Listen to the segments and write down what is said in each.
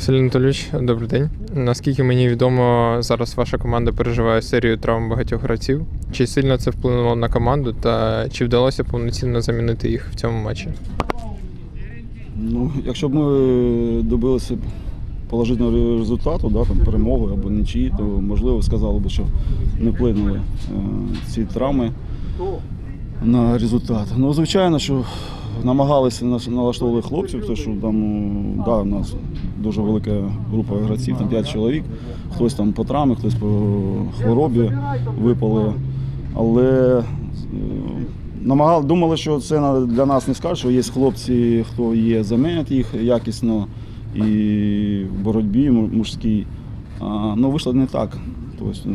Василь Анатолійович, добрий день. Наскільки мені відомо, зараз ваша команда переживає серію травм багатьох гравців. Чи сильно це вплинуло на команду та чи вдалося повноцінно замінити їх в цьому матчі? Ну, якщо б ми добилися положительного результату, да, там, перемоги або нічиї, то можливо сказали б, що не вплинули е, ці травми на результат. Ну, звичайно, що намагалися налаштовувати хлопців, тому що там ну, да, у нас дуже велика група гравців, там 5 чоловік, хтось там по травмі, хтось по хворобі випали. Але е, намагали, думали, що це для нас не скаже, що є хлопці, хто є, замінять їх якісно і в боротьбі мужській. Ну, вийшло не так. Тобто,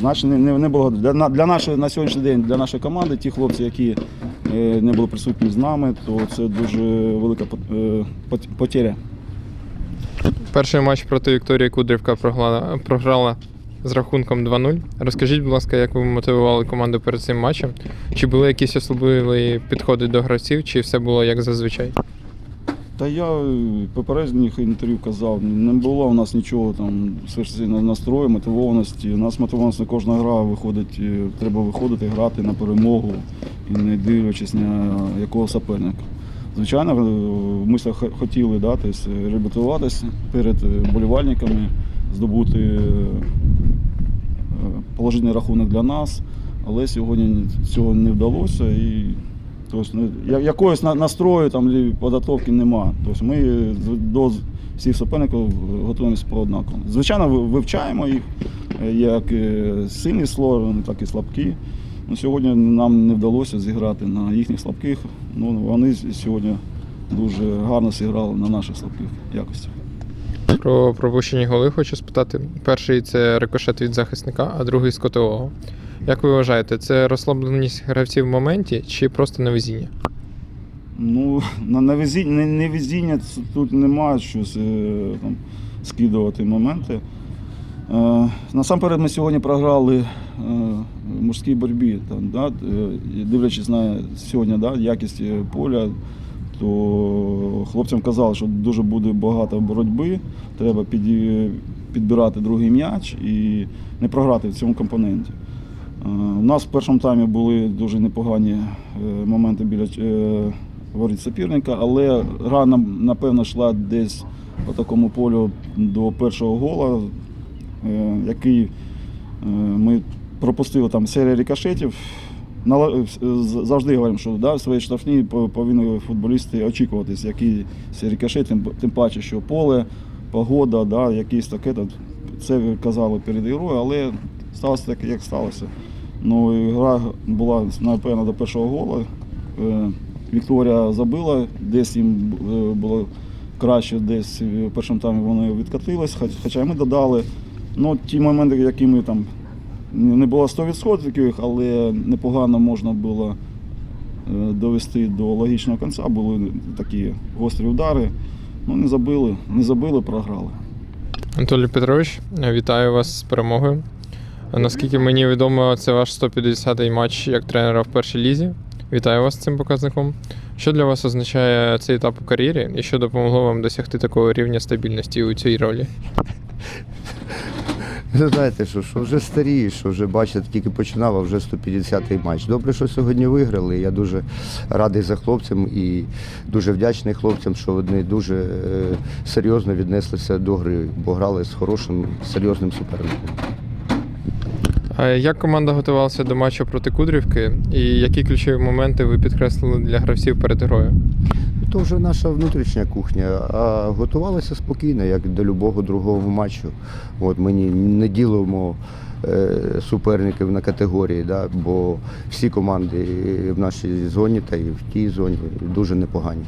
значить, не, не, було для, для нашої на сьогоднішній день для нашої команди, ті хлопці, які е, не були присутні з нами, то це дуже велика е, пот- потеря. Перший матч проти Вікторії Кудрівка програла з рахунком 2-0. Розкажіть, будь ласка, як ви мотивували команду перед цим матчем? Чи були якісь особливі підходи до гравців, чи все було як зазвичай? Та я е, попередніх інтерв'ю казав, не було у нас нічого там сверхсильного настрою, мотивованості. У нас мотивованість на кожна гра виходить, е, треба виходити, грати на перемогу і не дивлячись на якого суперника. Звичайно, е, ми хотіли да, реабілітуватися перед болівальниками, здобути положительний рахунок для нас, але сьогодні цього не вдалося. І Тобто, якогось настрою там підготовки нема. Тобто ми з- до всіх суперників готуємося по однаково. Звичайно, вивчаємо їх е, як е, сильні сторони, так і слабкі. Ну, сьогодні нам не вдалося зіграти на їхніх слабких. Ну, вони сьогодні дуже гарно зіграли на наших слабких якостях. Про пропущені голи хочу спитати. Перший це рикошет від захисника, а другий з котового. Як ви вважаєте, це розслабленість гравців в моменті чи просто невезіння? Ну, на, на везіння, не, не везіння тут немає щось е, там, скидувати моменти. Е, насамперед ми сьогодні програли е, в мужській боротьбі. Там, да, дивлячись на сьогодні да, якість поля, то хлопцям казали, що дуже буде багато боротьби, треба під, підбирати другий м'яч і не програти в цьому компоненті. У нас в першому таймі були дуже непогані е, моменти біля е, воріт суперника, але гра напевно йшла десь по такому полю до першого гола, е, який ми пропустили там серія з- Завжди говоримо, що да, в своїй штрафній по- повинні футболісти очікуватись, які ці рикошети, тим, тим паче, що поле, погода, да, якийсь таке. Це казали перед грою, але сталося так, як сталося. Ну, гра була, напевно, до першого гола. Е, Вікторія забила, десь їм е, було краще, десь в першому таймі вони відкатились, хоча ми додали. Ну, ті моменти, які ми там не було 100%, але непогано можна було е, довести до логічного кінця. Були такі гострі удари. Ну, не забили, не забили, програли. Анатолій Петрович, вітаю вас з перемогою. Наскільки мені відомо, це ваш 150-й матч як тренера в першій лізі. Вітаю вас з цим показником. Що для вас означає цей етап у кар'єрі і що допомогло вам досягти такого рівня стабільності у цій ролі? Ви знаєте, що, що вже старі, що вже бачите, тільки починав, а вже 150-й матч. Добре, що сьогодні виграли. Я дуже радий за хлопцям і дуже вдячний хлопцям, що вони дуже е, серйозно віднеслися до гри, бо грали з хорошим, серйозним суперником. Як команда готувалася до матчу проти Кудрівки і які ключові моменти ви підкреслили для гравців перед грою? То вже наша внутрішня кухня, а готувалися спокійно, як до любого другого матчу. От ми не ділимо е, суперників на категорії, да, бо всі команди в нашій зоні та і в тій зоні дуже непогані.